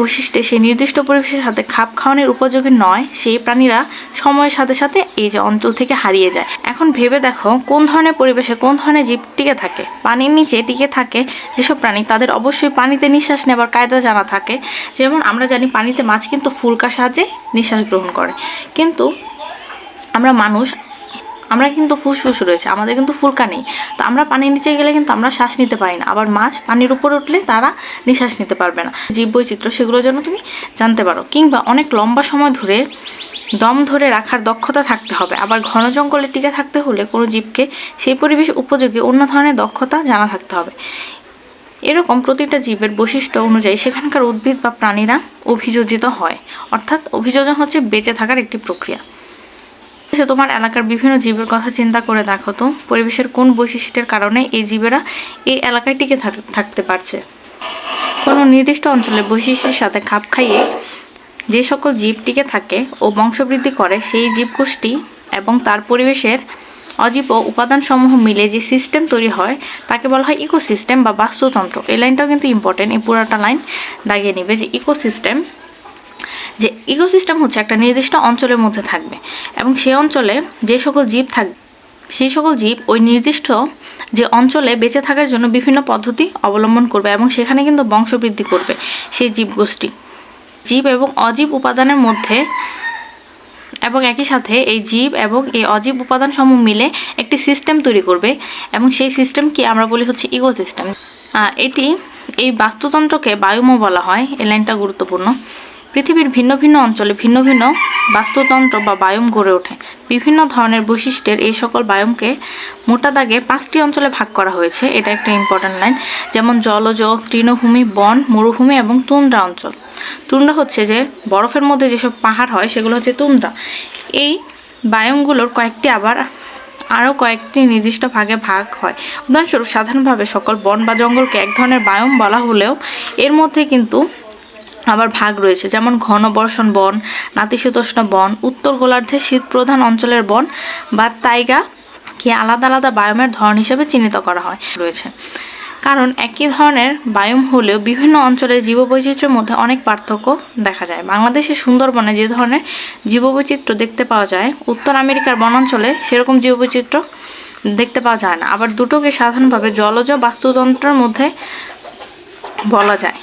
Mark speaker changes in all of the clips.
Speaker 1: বৈশিষ্ট্যে সেই নির্দিষ্ট পরিবেশের সাথে খাপ খাওয়ানোর উপযোগী নয়, সেই প্রাণীরা সময়ের সাথে সাথে এই যে অঞ্চল থেকে হারিয়ে যায়। এখন ভেবে দেখো কোন ধরনের পরিবেশে কোন ধরনের জীব টিকে থাকে। পানির নিচে টিকে থাকে যেসব প্রাণী, তাদের অবশ্যই পানিতে নিঃশ্বাস নেবার কায়দা জানা থাকে। যেমন আমরা জানি পানিতে মাছ কিন্তু ফুলকার সাহায্যে নিঃশ্বাস গ্রহণ করে। কিন্তু আমরা মানুষ আমরা কিন্তু ফুসফুস রয়েছে, আমাদের কিন্তু ফুলকা নেই। তো আমরা পানির নিচে গেলে কিন্তু আমরা শ্বাস নিতে পারি না। আবার মাছ পানির উপর উঠলে তারা নিঃশ্বাস নিতে পারবে না। জীব বৈচিত্র্য সেগুলোর জন্য তুমি জানতে পারো। কিংবা অনেক লম্বা সময় ধরে দম ধরে রাখার দক্ষতা থাকতে হবে। আবার ঘন জঙ্গলে টিকে থাকতে হলে কোনো জীবকে সেই পরিবেশ উপযোগী অন্য ধরনের দক্ষতা জানা থাকতে হবে। এরকম প্রতিটা জীবের বৈশিষ্ট্য অনুযায়ী সেখানকার উদ্ভিদ বা প্রাণীরা অভিযোজিত হয়। অর্থাৎ অভিযোজন হচ্ছে বেঁচে থাকার একটি প্রক্রিয়া। সে তোমার এলাকার বিভিন্ন জীবের কথা চিন্তা করে দেখো তো। পরিবেশের কোন বৈশিষ্ট্যের কারণে এই জীবেরা এই এলাকায় টিকে থাক- থাকতে পারছে? কোনো নির্দিষ্ট অঞ্চলের বৈশিষ্ট্যের সাথে খাপ খাইয়ে যে সকল জীব টিকে থাকে ও বংশবৃদ্ধি করে, সেই জীবগোষ্ঠী এবং তার পরিবেশের অজীব ও উপাদানসমূহ মিলে যে সিস্টেম তৈরি হয়, তাকে বলা হয় ইকোসিস্টেম বা বাস্তুতন্ত্র। এই লাইনটাও কিন্তু ইম্পর্টেন্ট এই পুরাটা লাইন দাগিয়ে নিবে যে ইকোসিস্টেম যে ইকোসিস্টেম হচ্ছে একটা নির্দিষ্ট অঞ্চলের মধ্যে থাকবে এবং সেই অঞ্চলে যে সকল জীব থাকবে সেই সকল জীব ওই নির্দিষ্ট যে অঞ্চলে বেঁচে থাকার জন্য বিভিন্ন পদ্ধতি অবলম্বন করবে এবং সেখানে কিন্তু বংশবৃদ্ধি করবে সেই জীবগোষ্ঠী। জীব এবং অজীব উপাদানের মধ্যে এবং একই সাথে এই জীব এবং এই অজীব উপাদান সমূহ মিলে একটি সিস্টেম তৈরি করবে এবং সেই সিস্টেমকে আমরা বলি হচ্ছে ইকোসিস্টেম এটি এই বাস্তুতন্ত্রকে বায়ুমও বলা হয় এই লাইনটা গুরুত্বপূর্ণ। পৃথিবীর ভিন্ন ভিন্ন অঞ্চলে ভিন্ন ভিন্ন বাস্তুতন্ত্র বা বায়ুম গড়ে ওঠে। বিভিন্ন ধরনের বৈশিষ্ট্যের এই সকল বায়ুমকে মোটা দাগে পাঁচটি অঞ্চলে ভাগ করা হয়েছে। এটা একটা ইম্পর্ট্যান্ট লাইন যেমন জলজ, তৃণভূমি, বন, মরুভূমি এবং তুন্দ্রা অঞ্চল। তুন্দ্রা হচ্ছে যে বরফের মধ্যে যেসব পাহাড় হয়, সেগুলো হচ্ছে তুন্দ্রা। এই বায়ুমগুলোর কয়েকটি আবার আরও কয়েকটি নির্দিষ্ট ভাগে ভাগ হয়। উদাহরণস্বরূপ, সাধারণভাবে সকল বন বা জঙ্গলকে এক ধরনের বায়ুম বলা হলেও এর মধ্যে কিন্তু আবার ভাগ রয়েছে। যেমন ঘন বর্ষণ বন, নাতিশীতোষ্ণ বন, উত্তর গোলার্ধে শীত প্রধান অঞ্চলের বন বা তাইগা, কে আলাদা আলাদা বায়ুমের ধরন হিসেবে চিহ্নিত করা হয়, রয়েছে। কারণ একই ধরনের বায়ুম হলেও বিভিন্ন অঞ্চলের জীববৈচিত্র্যের মধ্যে অনেক পার্থক্য দেখা যায়। বাংলাদেশের সুন্দরবনে যে ধরনের জীববৈচিত্র্য দেখতে পাওয়া যায়, উত্তর আমেরিকার বনাঞ্চলে সেরকম জীববৈচিত্র্য দেখতে পাওয়া যায় না। আবার দুটোকে সাধারণভাবে জলজ বাস্তুতন্ত্রের মধ্যে বলা যায়।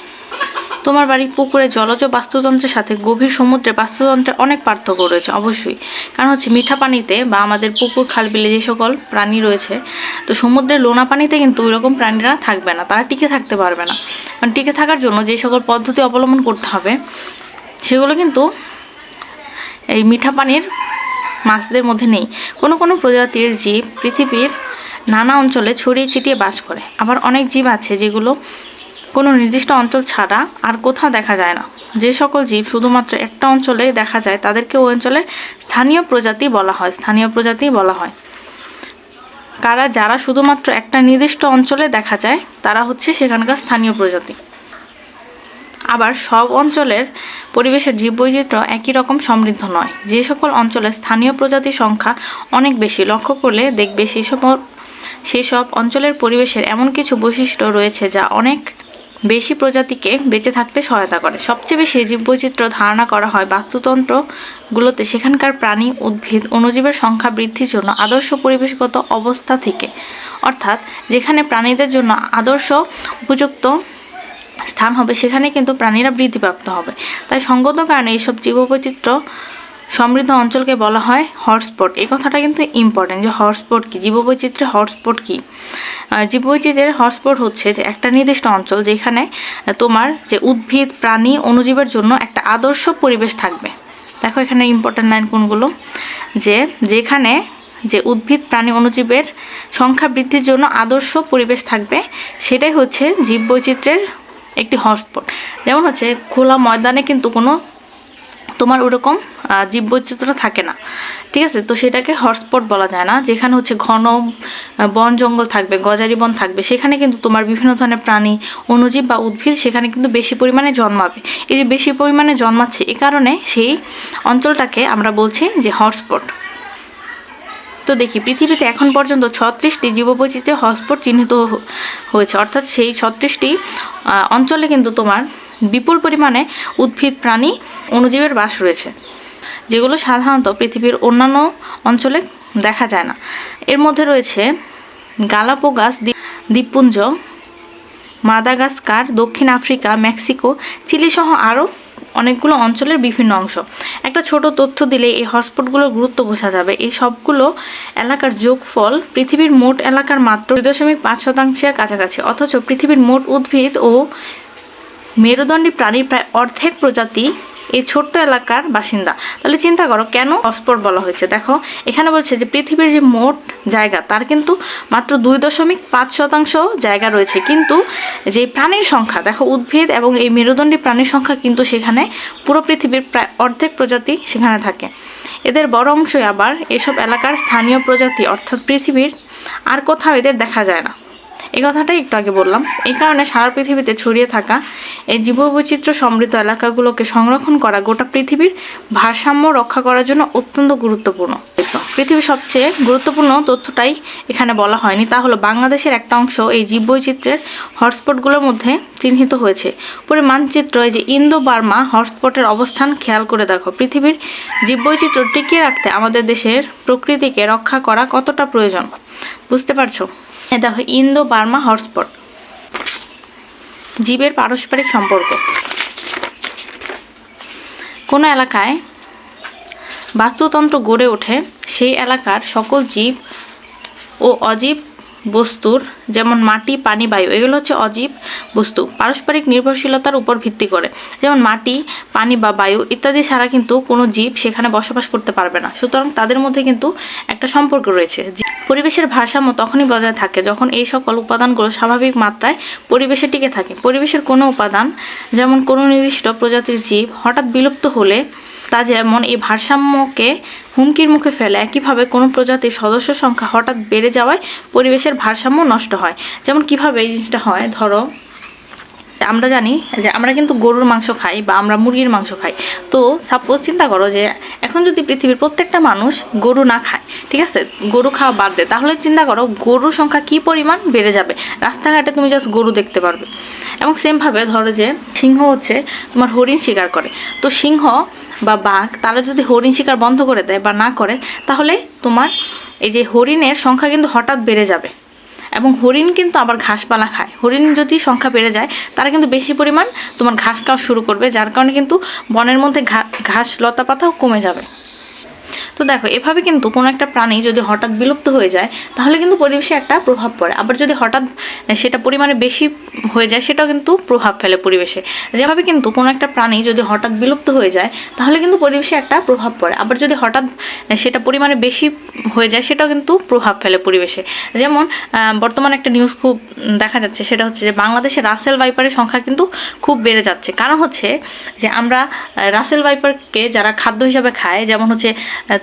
Speaker 1: তোমার বাড়ির পুকুরে জলজ বাস্তুতন্ত্রের সাথে গভীর সমুদ্রে বাস্তুতন্ত্রের অনেক পার্থক্য রয়েছে, অবশ্যই। কারণ হচ্ছে মিঠা পানিতে বা আমাদের পুকুর, খাল, বিলে যে সকল প্রাণী রয়েছে, তো সমুদ্রের লোনা পানিতে কিন্তু ওই রকম প্রাণীরা থাকবে না, তারা টিকে থাকতে পারবে না। মানে টিকে থাকার জন্য যে সকল পদ্ধতি অবলম্বন করতে হবে, সেগুলো কিন্তু এই মিঠা পানির মাছদের মধ্যে নেই। কোনো কোনো প্রজাতির জীব পৃথিবীর নানা অঞ্চলে ছড়িয়ে ছিটিয়ে বাস করে। আবার অনেক জীব আছে যেগুলো কোনো নির্দিষ্ট অঞ্চল ছাড়া আর কোথাও দেখা যায় না। যে সকল জীব শুধুমাত্র একটা অঞ্চলে দেখা যায়, তাদেরকে ওই অঞ্চলের স্থানীয় প্রজাতি বলা হয়, স্থানীয় প্রজাতি বলা হয়। কারা, যারা শুধুমাত্র একটা নির্দিষ্ট অঞ্চলে দেখা যায়, তারা হচ্ছে সেখানকার স্থানীয় প্রজাতি। আবার সব অঞ্চলের পরিবেশের জীববৈচিত্র্য একই রকম সমৃদ্ধ নয়। যে সকল অঞ্চলে স্থানীয় প্রজাতির সংখ্যা অনেক বেশি, লক্ষ্য করলে দেখবে সেই সব সেসব অঞ্চলের পরিবেশের এমন কিছু বৈশিষ্ট্য রয়েছে যা অনেক বেশি প্রজাতিকে বেঁচে থাকতে সহায়তা করে। সবচেয়ে বেশি জীববৈচিত্র্য ধারণা করা হয় বাস্তুতন্ত্রগুলোতে। সেখানকার প্রাণী উদ্ভিদ অণুজীবের সংখ্যা বৃদ্ধির জন্য আদর্শ পরিবেশগত অবস্থা থেকে। অর্থাৎ যেখানে প্রাণীদের জন্য আদর্শ উপযুক্ত স্থান হবে, সেখানে কিন্তু প্রাণীরা বৃদ্ধিপ্রাপ্ত হবে। তাই সঙ্গত কারণে এইসব জীববৈচিত্র্য সমৃদ্ধ অঞ্চলকে বলা হয় হটস্পট। এই কথাটা কিন্তু ইম্পর্টেন্ট যে হটস্পট কি? জীববৈচিত্র্যের হটস্পট কী? জীববৈচিত্র্যের হটস্পট হচ্ছে যে একটা নির্দিষ্ট অঞ্চল যেখানে তোমার যে উদ্ভিদ, প্রাণী অনুজীবের জন্য একটা আদর্শ পরিবেশ থাকবে। দেখো এখানে ইম্পর্টেন্ট লাইন কোনগুলো? যে যেখানে যে উদ্ভিদ, প্রাণী অনুজীবের সংখ্যা বৃদ্ধির জন্য আদর্শ পরিবেশ থাকবে, সেটাই হচ্ছে জীববৈচিত্র্যের একটি হটস্পট। যেমন হচ্ছে খোলা ময়দানে কিন্তু কোনো তোমার ওরকম আহ, জীববৈচিত্র্য থাকে না। ঠিক আছে? তো সেটাকে হটস্পট বলা যায় না। যেখানে হচ্ছে ঘন বন জঙ্গল থাকবে গজারি বন থাকবে সেখানে কিন্তু তোমার বিভিন্ন ধরনের প্রাণী অণুজীব বা উদ্ভিদ সেখানে কিন্তু বেশি পরিমাণে জন্মাবে। এই যে বেশি পরিমাণে জন্মাচ্ছে এ কারণে সেই অঞ্চলটাকে আমরা বলছি যে হটস্পট। তো দেখি পৃথিবীতে এখন পর্যন্ত ছত্রিশটি জীববৈচিত্র্য হটস্পট চিহ্নিত হয়েছে। অর্থাৎ সেই ছত্রিশটি অঞ্চলে কিন্তু তোমার বিপুল পরিমাণে উদ্ভিদ প্রাণী অণুজীবের বাস রয়েছে, যেগুলো সাধারণত পৃথিবীর অন্যান্য অঞ্চলে দেখা যায় না। এর মধ্যে রয়েছে গালাপোগাস, দ্বীপ- দ্বীপপুঞ্জ, মাদাগাস্কার, দক্ষিণ আফ্রিকা, মেক্সিকো, চিলি সহ আরও অনেকগুলো অঞ্চলের বিভিন্ন অংশ। একটা ছোট তথ্য দিলে এই হটস্পটগুলোর গুরুত্ব বোঝা যাবে। এই সবগুলো এলাকার যোগফল পৃথিবীর মোট এলাকার মাত্র দুই দশমিক পাঁচ শতাংশের কাছাকাছি, অথচ পৃথিবীর মোট উদ্ভিদ ও মেরুদণ্ডী প্রাণীর প্রায় অর্ধেক প্রজাতি এই ছোট্ট এলাকার বাসিন্দা। তাহলে চিন্তা করো, কেন হটস্পট বলা হয়েছে? দেখো, এখানে বলছে যে পৃথিবীর যে মোট জায়গা, তার কিন্তু মাত্র দুই দশমিক পাঁচ শতাংশ জায়গা রয়েছে। কিন্তু যে প্রাণীর সংখ্যা, দেখো উদ্ভিদ এবং এই মেরুদণ্ডী প্রাণীর সংখ্যা কিন্তু সেখানে পুরো পৃথিবীর প্রায় অর্ধেক প্রজাতি সেখানে থাকে। এদের বড় অংশই আবার এসব এলাকার স্থানীয় প্রজাতি, অর্থাৎ পৃথিবীর আর কোথাও এদের দেখা যায় না। এই কথাটাই একটু আগে বললাম। এই কারণে সারা পৃথিবীতে ছড়িয়ে থাকা এই জীববৈচিত্র্য সমৃদ্ধ এলাকাগুলোকে সংরক্ষণ করা গোটা পৃথিবীর ভারসাম্য রক্ষা করার জন্য অত্যন্ত গুরুত্বপূর্ণ। পৃথিবীর সবচেয়ে গুরুত্বপূর্ণ তথ্যটাই এখানে বলা হয়নি, তা হলো বাংলাদেশের একটা অংশ এই জীববৈচিত্র্যের হটস্পটগুলোর মধ্যে চিহ্নিত হয়েছে। পরে মানচিত্র এই যে ইন্দো বার্মা হটস্পটের অবস্থান খেয়াল করে দেখো। পৃথিবীর জীববৈচিত্র্য টিকিয়ে রাখতে আমাদের দেশের প্রকৃতিকে রক্ষা করা কতটা প্রয়োজন? বুঝতে পারছ? এ দেখো ইন্দো বার্মা হটস্পট। জীবের পারস্পরিক সম্পর্ক। কোনো এলাকায় বাস্তুতন্ত্র গড়ে ওঠে, সেই এলাকার সকল জীব ও অজীব বস্তুর, যেমন মাটি, পানি, বায়ু, এগুলো হচ্ছে অজীব বস্তু, পারস্পরিক নির্ভরশীলতার উপর ভিত্তি করে। যেমন মাটি, পানি বা বায়ু ইত্যাদি ছাড়া কিন্তু কোনো জীব সেখানে বসবাস করতে পারবে না। সুতরাং তাদের মধ্যে কিন্তু একটা সম্পর্ক রয়েছে। পরিবেশের ভারসাম্য তখনই বজায় থাকে যখন এই সকল উপাদানগুলো স্বাভাবিক মাত্রায় পরিবেশে টিকে থাকে। পরিবেশের কোনো উপাদান, যেমন কোনো নির্দিষ্ট প্রজাতির জীব, হঠাৎ বিলুপ্ত হলে তা যেমন এই ভারসাম্যকে হুমকির মুখে ফেলে, একইভাবে কোনো প্রজাতির সদস্য সংখ্যা হঠাৎ বেড়ে যাওয়ায় পরিবেশের ভারসাম্য নষ্ট হয়। যেমন কীভাবে এই জিনিসটা হয়? ধরো আমরা জানি যে আমরা কিন্তু গরুর মাংস খাই বা আমরা মুরগির মাংস খাই। তো সাপোজ চিন্তা করো যে এখন যদি পৃথিবীর প্রত্যেকটা মানুষ গরু না খায়, ঠিক আছে? গরু খাওয়া বাদ দেয় তাহলে চিন্তা করো গরুর সংখ্যা কী পরিমাণ বেড়ে যাবে? রাস্তাঘাটে তুমি জাস্ট গরু দেখতে পারবে। এবং সেমভাবে ধরো যে সিংহ হচ্ছে তোমার হরিণ শিকার করে। তো সিংহ বা বাঘ তারা যদি হরিণ শিকার বন্ধ করে দেয় বা না করে, তাহলে তোমার এই যে হরিণের সংখ্যা কিন্তু হঠাৎ বেড়ে যাবে। এবং হরিণ কিন্তু আবার ঘাসপালা খায়। হরিণ যদি সংখ্যা বেড়ে যায়, তারা কিন্তু বেশি পরিমাণ তোমার ঘাস খাওয়া শুরু করবে, যার কারণে কিন্তু বনের মধ্যে ঘাস, লতা পাতাও কমে যাবে। তো দেখো, এভাবে কিন্তু কোনো একটা প্রাণী যদি হঠাৎ বিলুপ্ত হয়ে যায়, তাহলে কিন্তু পরিবেশে একটা প্রভাব পড়ে। আবার যদি হঠাৎ সেটা পরিমাণে বেশি হয়ে যায়, সেটাও কিন্তু প্রভাব ফেলে পরিবেশে। যেভাবে কিন্তু কোনো একটা প্রাণী যদি হঠাৎ বিলুপ্ত হয়ে যায়, তাহলে কিন্তু পরিবেশে একটা প্রভাব পড়ে। আবার যদি হঠাৎ সেটা পরিমাণে বেশি হয়ে যায়, সেটাও কিন্তু প্রভাব ফেলে পরিবেশে। যেমন বর্তমানে একটা নিউজ খুব দেখা যাচ্ছে, সেটা হচ্ছে যে বাংলাদেশে রাসেল ভাইপারের সংখ্যা কিন্তু খুব বেড়ে যাচ্ছে। কারণ হচ্ছে যে আমরা রাসেল ভাইপারকে যারা খাদ্য হিসাবে খায়, যেমন হচ্ছে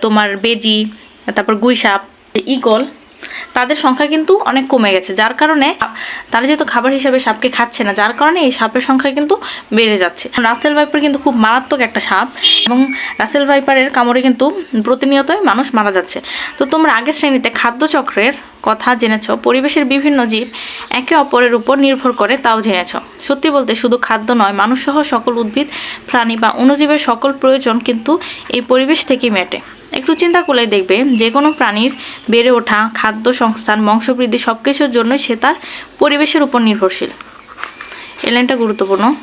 Speaker 1: তোমার বেজি, তারপর গুইসাপ ইগল তাদের সংখ্যা কিন্তু অনেক কমে গেছে। যার কারণে তারা যেহেতু খাবার হিসাবে সাপকে খাচ্ছে না, যার কারণে এই সাপের সংখ্যা কিন্তু বেড়ে যাচ্ছে। রাসেল ভাইপার কিন্তু খুব মারাত্মক একটা সাপ এবং রাসেল ভাইপারের কামড়ে কিন্তু প্রতিনিয়তই মানুষ মারা যাচ্ছে। তো তোমরা আগের শ্রেণীতে খাদ্য চক্রের কথা জেনেছো, পরিবেশের বিভিন্ন জীব একে অপরের উপর নির্ভর করে, তাও জেনেছো। সত্যি বলতে শুধু খাদ্য নয়, মানুষসহ সকল উদ্ভিদ, প্রাণী বা অণুজীবের সকল প্রয়োজন কিন্তু এই পরিবেশ থেকেই মেটে। একটু চিন্তা করলে দেখবে যে কোনো প্রাণীর বেড়ে ওঠা, খাদ্য সংস্থান, বংশবৃদ্ধি সব কিছুর জন্য সে তার পরিবেশের উপর নির্ভরশীল। এই লাইনটা গুরুত্বপূর্ণ।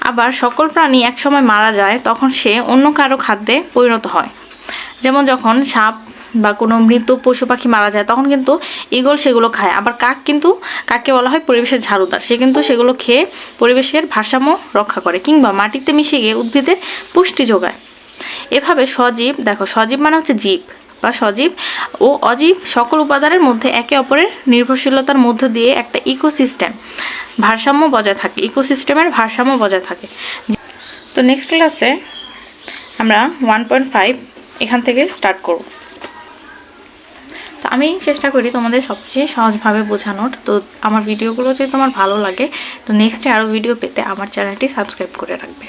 Speaker 1: আবার সকল প্রাণী একসময় মারা যায়, তখন সে অন্য কারও খাদ্যে পরিণত হয়। যেমন যখন সাপ বা কোনো মৃত পশু পাখি মারা যায়, তখন কিন্তু ঈগল সেগুলো খায়। আবার কাক কিন্তু, কাককে বলা হয় পরিবেশের ঝাড়ুদার। সে কিন্তু সেগুলো খেয়ে পরিবেশের ভারসাম্য রক্ষা করে কিংবা মাটিতে মিশে গিয়ে উদ্ভিদের পুষ্টি যোগায়। এভাবে সজীব, দেখো, সজীব মানে হচ্ছে জীব বা সজীব ও অজীব সকল উপাদানের মধ্যে একে অপরের নির্ভরশীলতার মধ্য দিয়ে একটা ইকোসিস্টেম, ভারসাম্য বজায় থাকে, ইকোসিস্টেমের ভারসাম্য বজায় থাকে। তো নেক্সট ক্লাসে আমরা ওয়ান পয়েন্ট ফাইভ এখান থেকে স্টার্ট করব। তো আমি চেষ্টা করি তোমাদের সবচেয়ে সহজভাবে বোঝানোর। তো আমার ভিডিওগুলো যদি তোমার ভালো লাগে, তো নেক্সটে আরও ভিডিও পেতে আমার চ্যানেলটি সাবস্ক্রাইব করে রাখবে।